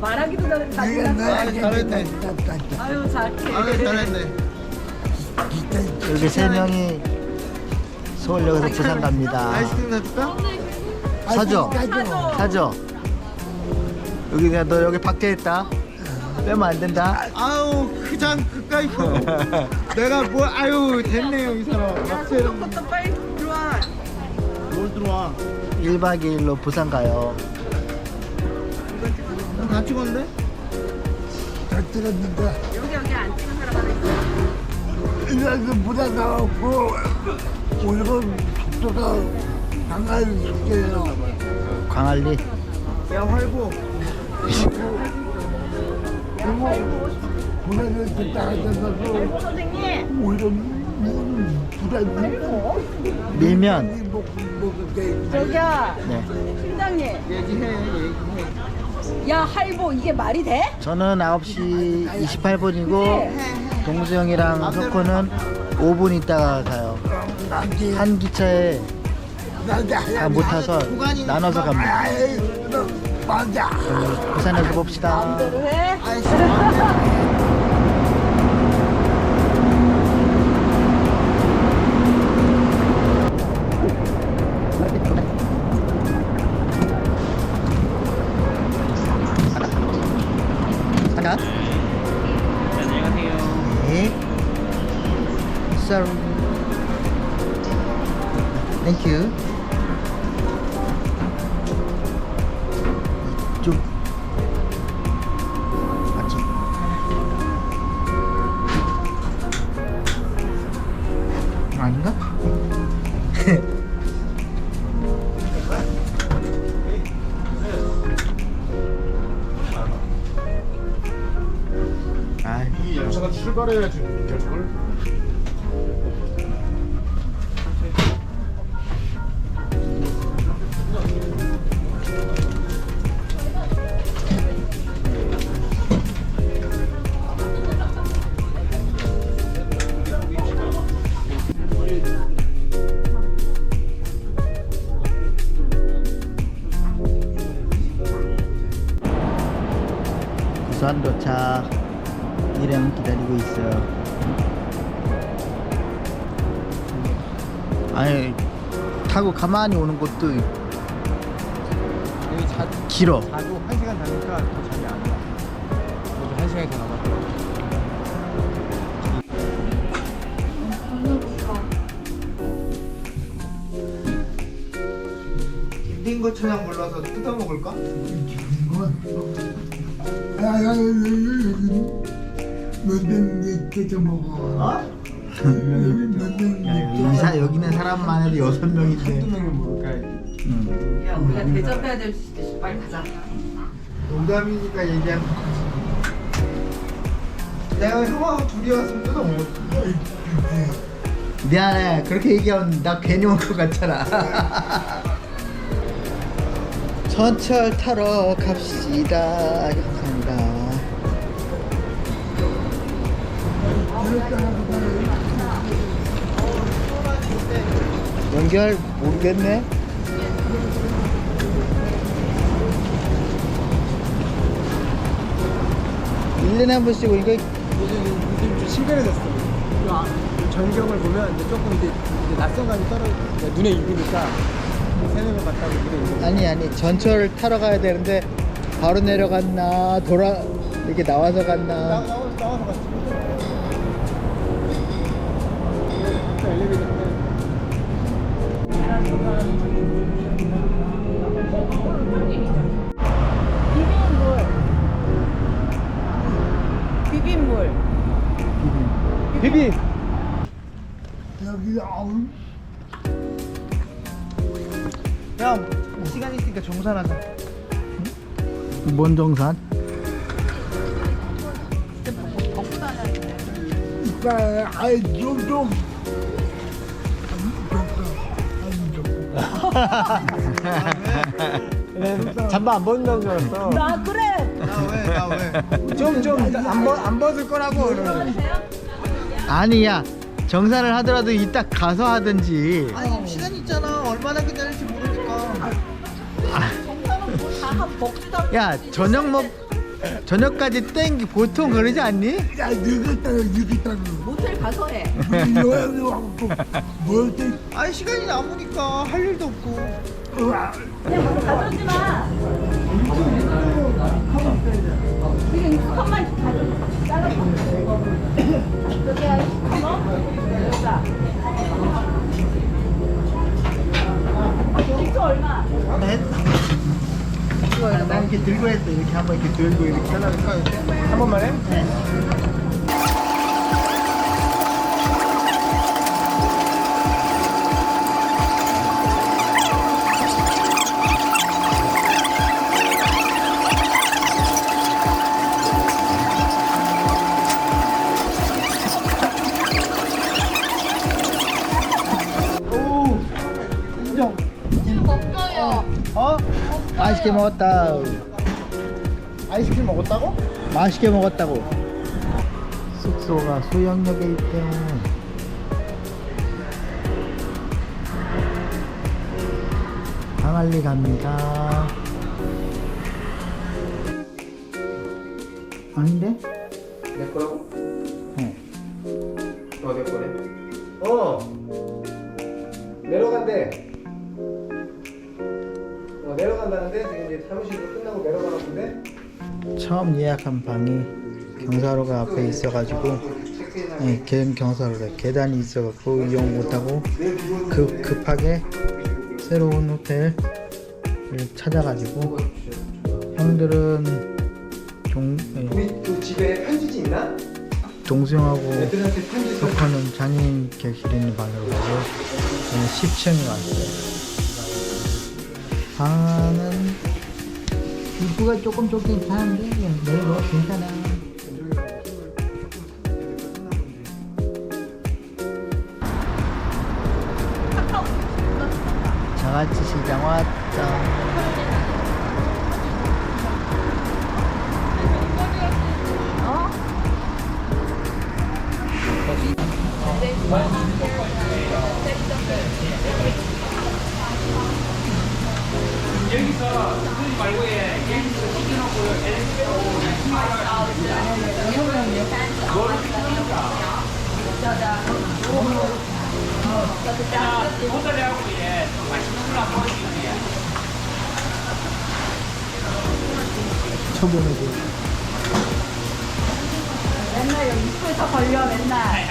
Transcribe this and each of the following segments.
말하기도 전에 다 내가 지났어. 잘했네. 아유 착해. 아유 잘했네. 여기 세 명이 서울역에서 부산 갑니다. 아이스크림 사줄까? 사줘. 사줘. 여기 내가 너 여기 밖에 있다. 빼면 안 된다. 아우 그장 그까 이 거. 내가 뭐 아유 됐네요 이 사람. 막세랑 또 빨리 들어와. 뭘 들어와? 1박 2일로 부산 가요. 다 찍었는데? 잘 들었는데 여기 여기 안 찍은 사람 하나 있어. 이래서 무다 나왔고 오늘은 속도가 강한 숙제예요. 광안리. 야 활보. 부산을 듣다 하면서도 선생님. 오히려 음, 부산 밀면. 저기야 네. 팀장님. 얘기해 얘기해. 야 할보 이게 말이 돼? 저는 9시 28분이고 동수 형이랑 석호는 5분 있다가 가요. 한 기차에 다 못 타서 나눠서 갑니다. 맞아. 부산에서 봅시다. 왜? 하나. 네. Sorry. Thank you. 출발해야지 결국을. 부산 도착. 일행 기다리고 있어요. 아니 타고 가만히 오는 것도 여기 자, 길어. 자도 한 시간 자니까 더 잠이 안 와. 그래도 한 시간이 더 남았더라고. 빙고 천양 몰라서 뜯어 먹을까? 몇명 깨져 먹어. 어? 몇명 이사 여기는 사람만 해도 여섯 명인데. 명이 먹을까? 응. 야 우리가 대접해야 될 수도 있어. 빨리 가자. 농담이니까 얘기하는 거지. 내가 형하고 둘이 왔으면 뜯어. 미안해. 그렇게 얘기하면 나 괜히 온 것 같잖아. 전철 타러 갑시다. 감사합니다. 연결 모르겠네. 일년에한 번씩 오니까 요즘, 요즘 좀 친근해졌어. 이 아- 이 전경을 보면 이제 조금 이제, 이제 낯선 감이 떨어 눈에 익으니까 세네 명 갔다고 눈에 익으니까. 아니 아니 전철 타러 가야 되는데 바로 내려갔나 돌아 이렇게 나와서 나, 갔나 나와서, 나와서 갔지. 비빔물. 비빔물. 비빔! 여기 아우 형, 시간 있으니까 정산하자. 뭔 정산? 이빨 아이 좀좀 잠바 안 벗는다는 줄 알았어. 나 그래. 나 왜? 나 왜? 좀좀안 벗을 거라고. 그러는. 아니야. 정산을 하더라도 이따 가서 하든지. 아니 시간 있잖아 얼마나 기다릴지 모르니까 다 먹지도 않고. 야 저녁 먹 저녁까지 땡기 보통 그러지 않니? 야 느긋다고 느긋다고 모텔 가서 해. 여행이 왔고 뭘때 아니 시간이 남으니까 할 일도 없고 그냥 가져오지 마. 그냥 이 컵만 가져. 잘라봐. 여기야, 어? 여기다. 식초 얼마? 난 이렇게 들고 했어. 이렇게 한번 이렇게 들고 이렇게 하려니까. 한 번만 해. 어? 맛있게 먹었다. 아이스크림 먹었다고? 맛있게 먹었다고. 숙소가 수영역에 있대요. 항알리 갑니다. 아닌데? 내 거라고? 어. 어내 거래? 어. 내려간대. 어 내려간다는데 지금 이제 사무실도 끝나고 내려가나 본데. 처음 예약한 방이 경사로가 앞에 있어가지고 네, 경- 경사로래 계단이 있어갖고 이용 못하고 급 급하게 새로운 호텔을 찾아가지고 형들은 동 네, 우리 그 집에 편지지 있나? 동수형하고. 석하는 장애인 객실 있는 방으로 저는 10층에 왔어요. 방은 입구가 조금 좁긴 그냥 넓어 괜찮아. 자가치 시장 왔다. 초보네도. 맨날 여기 입구에서 걸려, 맨날.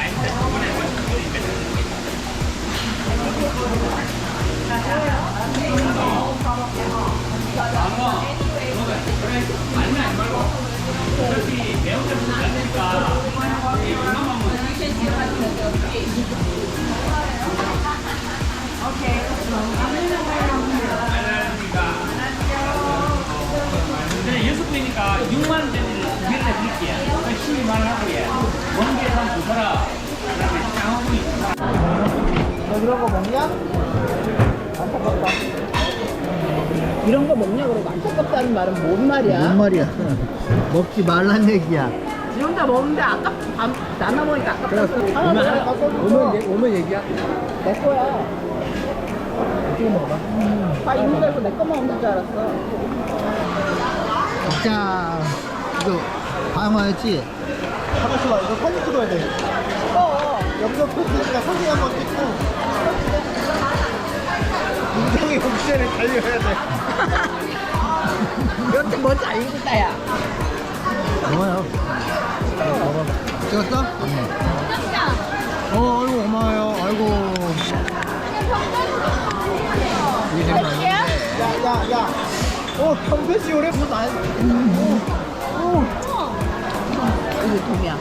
근데 너 그런 거 먹냐? 안타깝다 이런 거 먹냐, 그러고 안타깝다는 말은 뭔 말이야? 뭔 말이야? 먹지 말란 얘기야. 지 혼자 먹는데 아깝, 안, 나눠 먹으니까 아깝다. 하나 오면, 더 오면, 얘- 오면 얘기야. 내 거야. 찍어 먹어봐. 다 있는 거 알고 내 것만 없는 줄 알았어. 자, 이거 방어였지? 잠깐만 이거 사진 찍어야 돼 어 여기서 표지니까 사진 한번 찍고 인생의 복제를 달려야 돼 여태 뭔지 알겠다, 야. 먹어요. 찍었어? 응. 어, 아이고, 고마워요. 아이고. 이게 지금 안 야야 야 어 경배씨 오래 무슨 안 이거 돈이야.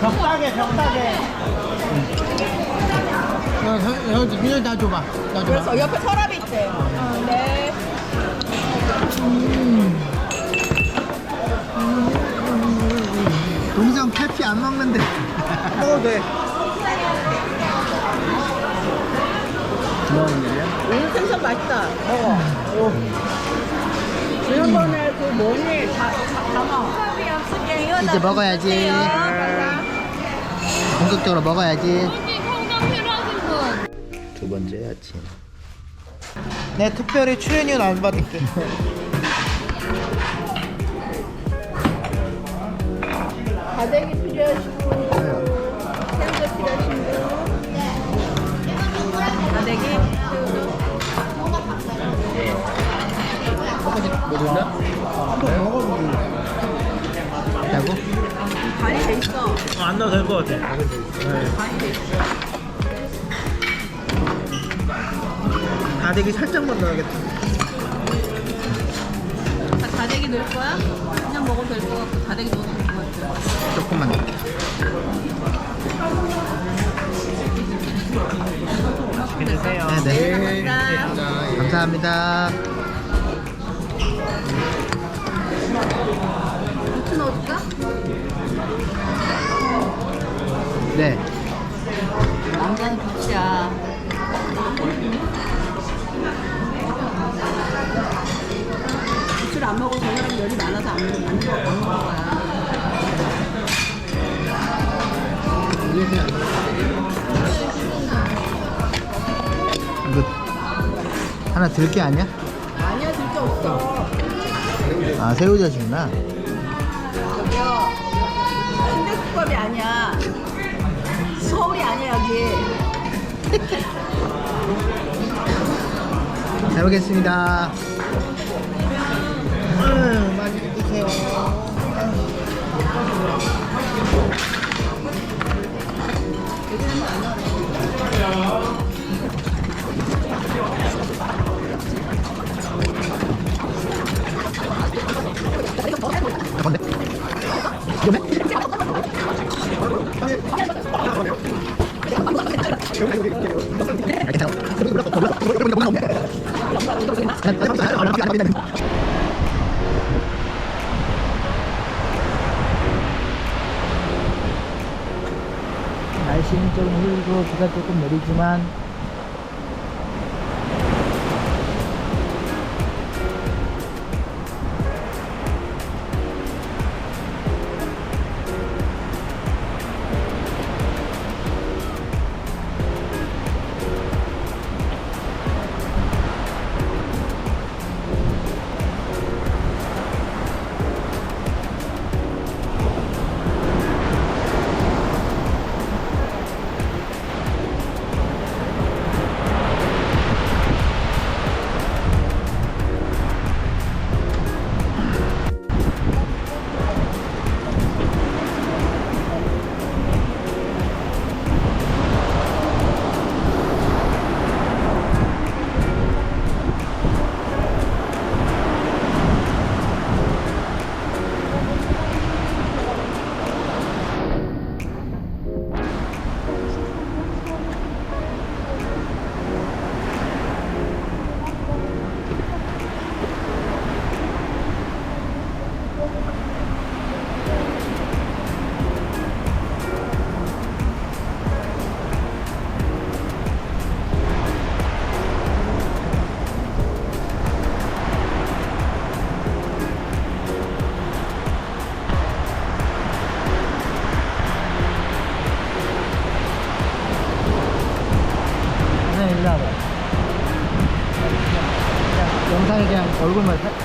벽다게 벽다게 야, 형, 형, 그냥 나 줘봐. 나 줘봐. 그래서 옆에 서랍이 있대. 어, 네. 동생 패피 안 먹는데. 먹어도 돼 고마운 일이야? 오늘 텐션 맛있다. 먹어. 지난번에 그 뭐니? 다, 다, 담아. 이제 먹어야지. 본격적으로 먹어야지. 두 번째 아침. 내 특별히 출연료 안 받을게. 다대기 필요하시고, 새우젓 필요하신 분. 다대기, 새우젓. 있다고? 간이 돼 있어. 안 넣어도 될 것 같아. 간이 돼 있어. 다대기 살짝만 넣어야겠다. 다 다대기 넣을 거야? 그냥 먹어도 될 것 같고, 다대기 넣어도 될 것 같아. 조금만 넣을게. 드세요. 네네. 감사합니다. 감사합니다. 고추 넣어줄까? 네. 남자는 고추야. 고추를 안 먹어서 저 사람이 열이 많아서 안, 안, 먹- 안 먹는 거야. 이거 하나 들 게 아니야? 아니야, 들게 없어. 아 새우젓이구나. 여기요. 순대국밥이 아니야. 서울이 아니야, 여기. 잘 먹겠습니다. 음, 많이 드세요. 날 얼굴만 사-